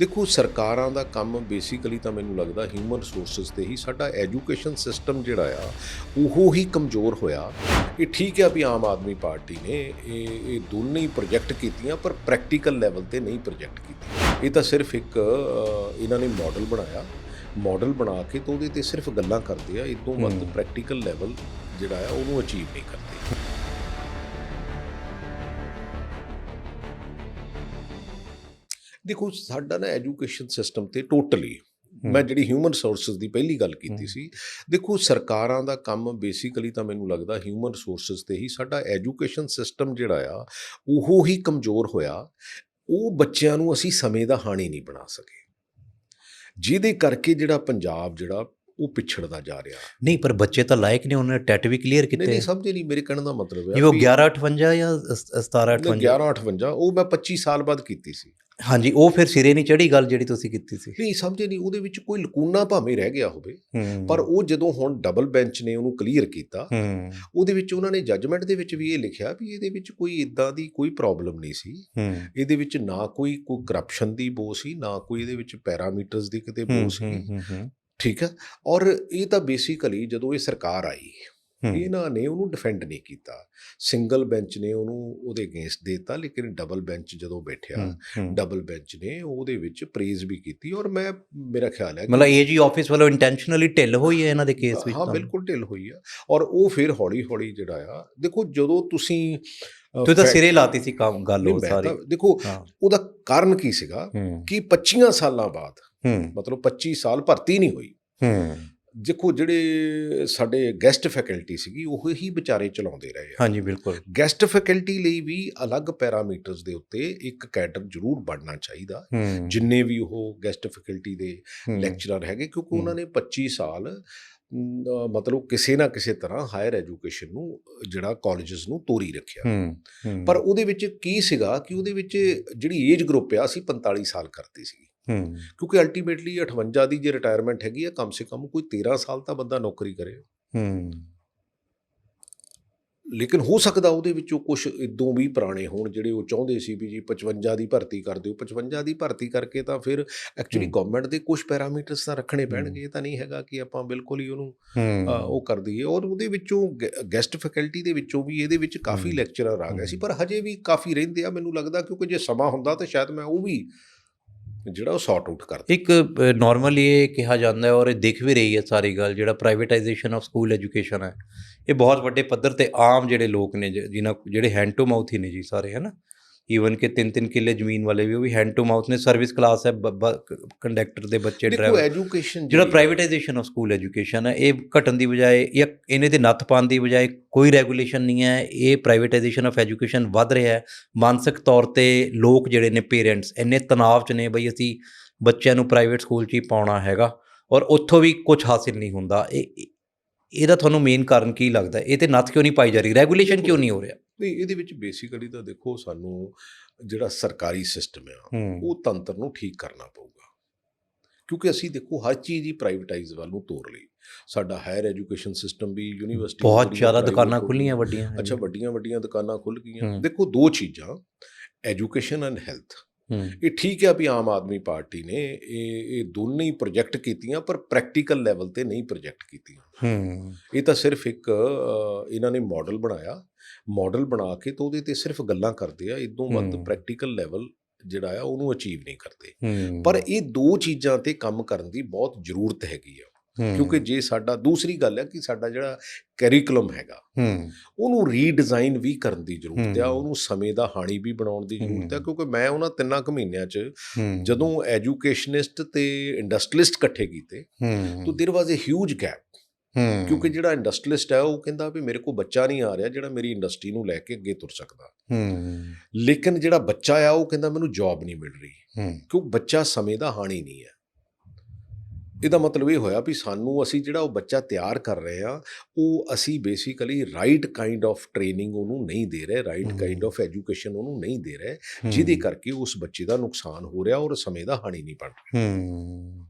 ਦੇਖੋ ਸਰਕਾਰਾਂ ਦਾ ਕੰਮ ਬੇਸਿਕਲੀ ਤਾਂ ਮੈਨੂੰ ਲੱਗਦਾ ਹਿਊਮਨ ਰਿਸੋਰਸਸ ਤੇ ਹੀ ਸਾਡਾ ਐਜੂਕੇਸ਼ਨ ਸਿਸਟਮ ਜਿਹੜਾ ਆ ਉਹ ਹੀ ਕਮਜ਼ੋਰ ਹੋਇਆ ਇਹ ਠੀਕ ਹੈ ਵੀ ਆਮ ਆਦਮੀ ਪਾਰਟੀ ਨੇ ਇਹ ਇਹ ਦੋਨੇ ਹੀ ਪ੍ਰੋਜੈਕਟ ਕੀਤੀਆਂ ਪਰ ਪ੍ਰੈਕਟੀਕਲ ਲੈਵਲ ਤੇ ਨਹੀਂ ਪ੍ਰੋਜੈਕਟ ਕੀਤੀਆਂ। ਇਹ ਤਾਂ ਸਿਰਫ ਇੱਕ ਇਹਨਾਂ ਨੇ ਮਾਡਲ ਬਣਾਇਆ। ਮਾਡਲ ਬਣਾ ਕੇ ਤਾਂ ਉਹਦੇ ਤੇ ਸਿਰਫ ਗੱਲਾਂ ਕਰਦੇ ਆ ਇਦੋਂ ਵੱਧ। ਪ੍ਰੈਕਟੀਕਲ ਲੈਵਲ ਜਿਹੜਾ ਆ ਉਹਨੂੰ ਅਚੀਵ ਨਹੀਂ ਕਰਦੇ। ਦੇਖੋ ਸਾਡਾ ਨਾ ਐਜੂਕੇਸ਼ਨ ਸਿਸਟਮ ਤੇ ਟੋਟਲੀ ਮੈਂ ਜਿਹੜੀ ਹਿਊਮਨ ਰਿਸੋਰਸਸ ਦੀ ਪਹਿਲੀ ਗੱਲ ਕੀਤੀ। ਸੀ ਦੇਖੋ ਸਰਕਾਰਾਂ ਦਾ ਕੰਮ ਬੇਸਿਕਲੀ ਤਾਂ ਮੈਨੂੰ ਲੱਗਦਾ ਹਿਊਮਨ ਰਿਸੋਰਸਸ ਤੇ ਹੀ ਸਾਡਾ ਐਜੂਕੇਸ਼ਨ ਸਿਸਟਮ ਜਿਹੜਾ ਆ ਉਹ ਹੀ ਕਮਜ਼ੋਰ ਹੋਇਆ। ਉਹ ਬੱਚਿਆਂ ਨੂੰ ਅਸੀਂ ਸਮੇਂ ਦਾ ਹਾਣੀ ਨਹੀਂ ਬਣਾ ਸਕੇ। ਜਿਹਦੇ ਕਰਕੇ ਜਿਹੜਾ ਪੰਜਾਬ ਜਿਹੜਾ ਉਹ ਪਿਛੜਦਾ ਜਾ ਰਿਹਾ। ਨਹੀਂ ਪਰ ਬੱਚੇ ਤਾਂ ਲਾਇਕ ਨੇ ਉਹਨਾਂ ਨੇ ਟੈਟ ਵੀ ਕਲੀਅਰ ਕੀਤੇ। ਨਹੀਂ ਸਮਝੇ ਨਹੀਂ ਮੇਰੇ ਕਹਿਣ ਦਾ ਮਤਲਬ ਹੈ ਜਿਵੇਂ ਉਹ ਵੀ 1158 ਜਾਂ 1758 1158 ਉਹ ਮੈਂ 25 ਸਾਲ ਬਾਅਦ ਕੀਤੀ ਸੀ। ਹਾਂਜੀ ਉਹ ਫਿਰ ਸਿਰੇ ਨਹੀਂ ਚੜੀ ਗੱਲ ਜਿਹੜੀ ਤੁਸੀਂ ਕੀਤੀ ਸੀ। ਨਹੀਂ ਸਮਝੇ ਨਹੀਂ ਉਹਦੇ ਵਿੱਚ ਕੋਈ ਲਕੂਨਾ ਭਾਵੇਂ ਰਹਿ ਗਿਆ ਹੋਵੇ ਪਰ ਉਹ ਜਦੋਂ ਹੁਣ ਡਬਲ ਬੈਂਚ ਨੇ ਉਹਨੂੰ ਕਲੀਅਰ ਕੀਤਾ ਉਹਦੇ ਵਿੱਚ ਉਹਨਾਂ ਨੇ ਜੱਜਮੈਂਟ ਦੇ ਵਿੱਚ ਵੀ ਇਹ ਲਿਖਿਆ ਵੀ ਇਹਦੇ ਵਿੱਚ ਕੋਈ ਇਦਾਂ ਦੀ ਕੋਈ ਪ੍ਰੋਬਲਮ ਨਹੀਂ ਸੀ। ਇਹਦੇ ਵਿੱਚ ਨਾ ਕੋਈ ਕੋਈ ਕਰਪਸ਼ਨ ਦੀ ਬੋ ਸੀ ਨਾ ਕੋਈ ਇਹਦੇ ਵਿੱਚ ਪੈਰਾਮੀਟਰਸ ਦੀ ਕਿਤੇ ਬੋ ਸੀ ਠੀਕ ਹੈ? ਔਰ ਇਹ ਤਾਂ ਬੇਸਿਕਲੀ ਜਦੋਂ ਇਹ ਸਰਕਾਰ ਆਈ ਇਹਨਾਂ ਨੇ ਉਹਨੂੰ ਡਿਫੈਂਡ ਨਹੀਂ ਕੀਤਾ। ਸਿੰਗਲ ਬੈਂਚ ਨੇ ਉਹਨੂੰ ਉਹਦੇ ਅਗੇਂਸਟ ਦਿੱਤਾ ਲੇਕਿਨ ਡਬਲ ਬੈਂਚ ਜਦੋਂ ਬੈਠਿਆ ਡਬਲ ਬੈਂਚ ਨੇ ਉਹਦੇ ਵਿੱਚ ਪ੍ਰੇਜ਼ ਵੀ ਕੀਤੀ ਔਰ ਮੈਂ ਮੇਰਾ ਖਿਆਲ ਹੈ ਮਤਲਬ ਏਜੀ ਆਫਿਸ ਵੱਲੋਂ ਇੰਟੈਂਸ਼ਨਲੀ ਢਿੱਲ ਹੋਈ ਹੈ ਇਹਨਾਂ ਦੇ ਕੇਸ ਵਿੱਚ ਹਾਂ ਤਾਂ। ਬਿਲਕੁਲ ਢਿੱਲ ਹੋਈ ਆ ਔਰ ਉਹ ਫਿਰ ਹੌਲੀ ਹੌਲੀ ਜਿਹੜਾ ਆ ਦੇਖੋ ਜਦੋਂ ਤੁਸੀਂ ਤਾਂ ਫੈ- ਸਿਰੇ ਲਾਤੀ ਸੀ ਕੰਮ ਗੱਲ ਉਹ ਸਾਰੀ। ਤਾਂ- ਦੇਖੋ ਉਹਦਾ ਕਾਰਨ ਕੀ ਸੀਗਾ ਕਿ 25 ਸਾਲਾਂ ਬਾਅਦ ਮਤਲਬ 25 ਸਾਲ ਭਰਤੀ ਨਹੀਂ ਹੋਈ। ਦੇਖੋ ਜਿਹੜੇ ਸਾਡੇ ਗੈਸਟ ਫੈਕਲਟੀ ਸੀਗੀ ਉਹ ਹੀ ਵਿਚਾਰੇ ਚਲਾਉਂਦੇ ਰਹੇ ਆ। ਹਾਂਜੀ ਬਿਲਕੁਲ। ਗੈਸਟ ਫੈਕਲਟੀ ਲਈ ਵੀ ਅਲੱਗ ਪੈਰਾਮੀਟਰਸ ਦੇ ਉੱਤੇ ਇੱਕ ਕੈਡਰ ਜ਼ਰੂਰ ਬਣਨਾ ਚਾਹੀਦਾ। ਜਿੰਨੇ ਵੀ ਉਹ ਗੈਸਟ ਫੈਕਲਟੀ ਦੇ ਲੈਕਚਰਰ ਹੈਗੇ ਕਿਉਂਕਿ। ਉਹਨਾਂ ਨੇ 25 ਸਾਲ ਮਤਲਬ ਕਿਸੇ ਨਾ ਕਿਸੇ ਤਰ੍ਹਾਂ ਹਾਇਰ ਐਜੂਕੇਸ਼ਨ ਨੂੰ ਜਿਹੜਾ ਕਾਲਜਸ ਨੂੰ ਤੋਰੀ ਰੱਖਿਆ। ਪਰ ਉਹਦੇ ਵਿੱਚ ਕੀ ਸੀਗਾ ਕਿ ਉਹਦੇ ਵਿੱਚ ਜਿਹੜੀ ਏਜ ਗਰੁੱਪ ਆ ਅਸੀਂ 45 ਸਾਲ ਕਰਤੀ ਸੀ ਹੂੰ। ਕਿਉਂਕਿ ਅਲਟੀਮੇਟਲੀ 58 ਦੀ ਜੇ ਰਿਟਾਇਰਮੈਂਟ ਹੈਗੀ ਆ ਕਮ ਸੇ ਕਮ ਕੋਈ 13 ਸਾਲ ਤਾਂ ਬੰਦਾ ਨੌਕਰੀ ਕਰੇ। ਹੂੰ। ਲੇਕਿਨ ਹੋ ਸਕਦਾ ਉਹਦੇ ਵਿੱਚੋਂ ਕੁਝ ਇਦੋਂ ਵੀ ਪੁਰਾਣੇ ਹੋਣ ਜਿਹੜੇ ਉਹ ਚਾਹੁੰਦੇ ਸੀ ਵੀ ਜੀ 55 ਦੀ ਭਰਤੀ ਕਰ ਦਿਓ। 55 ਦੀ ਭਰਤੀ ਕਰਕੇ ਤਾਂ ਫਿਰ ਐਕਚੁਅਲੀ। ਗਵਰਨਮੈਂਟ ਦੇ ਕੁਝ ਪੈਰਾਮੀਟਰਸ ਤਾਂ ਰੱਖਣੇ। ਪੈਣਗੇ। ਇਹ ਤਾਂ ਨਹੀਂ ਹੈਗਾ ਕਿ ਆਪਾਂ ਬਿਲਕੁਲ ਹੀ ਉਹਨੂੰ ਉਹ ਕਰ ਦਈਏ। ਔਰ ਉਹਦੇ ਵਿੱਚੋਂ ਗੈਸਟ ਫੈਕਲਟੀ ਦੇ ਵਿੱਚੋਂ ਵੀ ਇਹਦੇ ਵਿੱਚ ਕਾਫੀ। ਲੈਕਚਰਰ ਆ ਗਏ ਸੀ। ਪਰ ਹਜੇ ਵੀ ਕਾਫੀ ਰਹਿੰਦੇ ਆ। ਮੈਨੂੰ ਲੱਗਦਾ ਕਿਉਂਕਿ ਜੇ ਸਮਾਂ ਹੁੰਦਾ ਤਾਂ ਸ਼ਾਇਦ ਮੈਂ ਉਹ ਵੀ ਜਿਹੜਾ ਉਹ ਸੌਟ ਆਊਟ ਕਰਦਾ। ਇੱਕ ਨਾਰਮਲੀ ਇਹ ਕਿਹਾ ਜਾਂਦਾ ਹੈ ਔਰ ਇਹ ਦੇਖ ਵੀ ਰਹੀ ਹੈ ਸਾਰੀ ਗੱਲ, ਜਿਹੜਾ ਪ੍ਰਾਈਵੇਟਾਈਜੇਸ਼ਨ ਆਫ ਸਕੂਲ ਐਜੂਕੇਸ਼ਨ ਹੈ। ਇਹ ਬਹੁਤ ਵੱਡੇ ਪੱਧਰ ਤੇ ਆਮ ਜਿਹੜੇ ਲੋਕ ਨੇ, ਜ- ਜਿਨ੍ਹਾਂ, ਜਿਹੜੇ ਹੈਂਡ ਟੂ ਮਾਊਥ ਹੀ ਨੇ ਜੀ ਸਾਰੇ, ਹੈ ਨਾ? ਈਵਨ ਕਿ ਤਿੰਨ ਤਿੰਨ ਕਿੱਲੇ ਜ਼ਮੀਨ ਵਾਲੇ ਵੀ ਉਹ ਵੀ ਹੈਂਡ ਟੂ ਮਾਊਥ ਨੇ ਸਰਵਿਸ ਕਲਾਸ ਹੈ ਕੰਡਕਟਰ ਦੇ ਬੱਚੇ ਦੇਖੋ ਡਰਾਈਵਰ ਐਜੂਕੇਸ਼ਨ ਜਿਹੜਾ ਪ੍ਰਾਈਵੇਟਾਈਜੇਸ਼ਨ ਆਫ ਸਕੂਲ ਐਜੂਕੇਸ਼ਨ ਹੈ ਇਹ ਘਟਣ ਦੀ ਬਜਾਏ ਜਾਂ ਇਹਨੇ ਦੇ ਨੱਥ ਪਾਉਣ ਦੀ ਬਜਾਏ ਕੋਈ ਰੈਗੂਲੇਸ਼ਨ ਨਹੀਂ ਹੈ। ਇਹ ਪ੍ਰਾਈਵੇਟਾਈਜੇਸ਼ਨ ਆਫ ਐਜੂਕੇਸ਼ਨ ਵੱਧ ਰਿਹਾ ਹੈ। ਮਾਨਸਿਕ ਤੌਰ ਤੇ ਲੋਕ ਜਿਹੜੇ ਨੇ ਪੇਰੈਂਟਸ ਇੰਨੇ ਤਣਾਅ 'ਚ ਨੇ ਬਈ ਅਸੀਂ ਬੱਚਿਆਂ ਨੂੰ ਪ੍ਰਾਈਵੇਟ ਸਕੂਲ 'ਚ ਹੀ ਪਾਉਣਾ ਹੈਗਾ ਔਰ ਉੱਥੋਂ ਵੀ ਕੁਝ ਹਾਸਿਲ ਨਹੀਂ ਹੁੰਦਾ। ਇਹ ਇਹ- ਇਹਦਾ ਤੁਹਾਨੂੰ ਮੇਨ ਕਾਰਨ ਕੀ ਲੱਗਦਾ? ਇਹ ਤੇ ਨੱਥ ਕਿਉਂ ਨਹੀਂ ਪਾਈ ਜਾ ਰਹੀ? ਰੈਗੂਲੇਸ਼ਨ ਕਿਉਂ ਨਹੀਂ ਹੋ ਰਿਹਾ? ਨਹੀਂ ਇਹਦੇ ਵਿੱਚ ਬੇਸਿਕਲੀ ਤਾਂ ਦੇਖੋ ਸਾਨੂੰ ਜਿਹੜਾ ਸਰਕਾਰੀ ਸਿਸਟਮ ਆ ਹੂੰ। ਉਹ ਤੰਤਰ ਨੂੰ ਠੀਕ ਕਰਨਾ ਪਊਗਾ। ਕਿਉਂਕਿ ਅਸੀਂ ਦੇਖੋ ਹਰ ਚੀਜ਼ ਹੀ ਪ੍ਰਾਈਵੇਟਾਈਜ਼ ਵੱਲ ਨੂੰ ਤੋਰ ਲਈ। ਸਾਡਾ ਹਾਇਰ ਐਜੂਕੇਸ਼ਨ ਸਿਸਟਮ ਵੀ ਯੂਨੀਵਰਸਿਟੀ ਬਹੁਤ ਜ਼ਿਆਦਾ ਦੁਕਾਨਾਂ ਖੁੱਲੀਆਂ ਵੱਡੀਆਂ ਅੱਛਾ ਵੱਡੀਆਂ ਵੱਡੀਆਂ ਦੁਕਾਨਾਂ ਖੁੱਲ ਗਈਆਂ। ਦੇਖੋ ਦੋ ਚੀਜ਼ਾਂ ਐਜੂਕੇਸ਼ਨ ਐਂਡ ਹੈਲਥ ਇਹ ਠੀਕ ਹੈ ਵੀ ਆਮ ਆਦਮੀ ਪਾਰਟੀ ਨੇ ਇਹ ਇਹ ਦੋਨੇ ਹੀ ਪ੍ਰੋਜੈਕਟ ਕੀਤੀਆਂ ਪਰ ਪ੍ਰੈਕਟੀਕਲ ਲੈਵਲ ਤੇ ਨਹੀਂ ਪ੍ਰੋਜੈਕਟ ਕੀਤੀਆਂ। ਇਹ ਤਾਂ ਸਿਰਫ ਇੱਕ ਇਹਨਾਂ ਨੇ ਮਾਡਲ ਬਣਾਇਆ। ਮਾਡਲ ਬਣਾ ਕੇ ਤਾਂ ਉਹਦੇ ਤੇ ਸਿਰਫ ਗੱਲਾਂ ਕਰਦੇ ਆ ਇਦੋਂ ਵੱਧ ਹੂੰ। ਪ੍ਰੈਕਟੀਕਲ ਲੈਵਲ ਜਿਹੜਾ ਆ ਉਹਨੂੰ ਅਚੀਵ ਨਹੀਂ ਕਰਦੇ ਹੂੰ ਪਰ ਇਹ ਦੋ ਚੀਜ਼ਾਂ ਤੇ ਕੰਮ ਕਰਨ ਦੀ ਬਹੁਤ ਜ਼ਰੂਰਤ ਹੈਗੀ ਆ ਹੂੰ, ਕਿਉਂਕਿ ਜੇ ਸਾਡਾ ਦੂਸਰੀ ਗੱਲ ਹੈ ਕਿ ਸਾਡਾ ਜਿਹੜਾ ਕੈਰੀਕੁਲਮ ਹੈਗਾ ਹੂੰ ਉਹਨੂੰ ਰੀਡਿਜ਼ਾਈਨ ਵੀ ਕਰਨ ਦੀ ਜ਼ਰੂਰਤ ਆ ਹੂੰ। ਉਹਨੂੰ ਸਮੇਂ ਦਾ ਹਾਣੀ ਵੀ ਬਣਾਉਣ ਦੀ ਜ਼ਰੂਰਤ ਹੈ ਹੂੰ। ਕਿਉਂਕਿ ਮੈਂ ਉਹਨਾਂ ਤਿੰਨਾਂ ਕੁ ਮਹੀਨਿਆਂ 'ਚ ਹੂੰ ਜਦੋਂ ਐਜੂਕੇਸ਼ਨਿਸਟ ਤੇ ਇੰਡਸਟਰੀਲਿਸਟ ਇਕੱਠੇ ਕੀਤੇ ਹੂੰ ਤਾਂ there was a huge gap ਹੂੰ ਕਿਉਂਕਿ ਜਿਹੜਾ ਇੰਡਸਟਰੀਲਿਸਟ ਹੈ ਉਹ ਕਹਿੰਦਾ ਵੀ ਮੇਰੇ ਕੋਲ ਬੱਚਾ ਨਹੀਂ ਆ ਰਿਹਾ ਜਿਹੜਾ ਮੇਰੀ ਇੰਡਸਟਰੀ ਨੂੰ ਲੈ ਕੇ ਅੱਗੇ ਤੁਰ ਸਕਦਾ। ਲੇਕਿਨ ਜਿਹੜਾ ਬੱਚਾ ਆ ਉਹ ਕਹਿੰਦਾ ਮੈਨੂੰ ਜੌਬ ਨਹੀਂ ਮਿਲ ਰਹੀ। ਕਿਉਂ? ਬੱਚਾ ਸਮੇਂ ਦਾ ਹਾਣੀ ਨਹੀਂ ਹੈ। ਇਹਦਾ ਮਤਲਬ ਇਹ ਹੋਇਆ ਵੀ ਸਾਨੂੰ ਅਸੀਂ ਜਿਹੜਾ ਉਹ ਬੱਚਾ ਤਿਆਰ ਕਰ ਰਹੇ ਆ ਉਹ ਅਸੀਂ basically right kind of training ਉਹਨੂੰ ਨਹੀਂ ਦੇ ਰਹੇ ਰਾਈਟ। ਕਾਈਂਡ ਆਫ ਐਜੂਕੇਸ਼ਨ ਉਹਨੂੰ ਨਹੀਂ ਦੇ ਰਹੇ ਜਿਹਦੇ ਕਰਕੇ ਉਸ ਬੱਚੇ ਦਾ ਨੁਕਸਾਨ ਹੋ ਰਿਹਾ ਔਰ ਸਮੇਂ ਦਾ ਹਾਣੀ ਨਹੀਂ ਬਣ ਰਿਹਾ।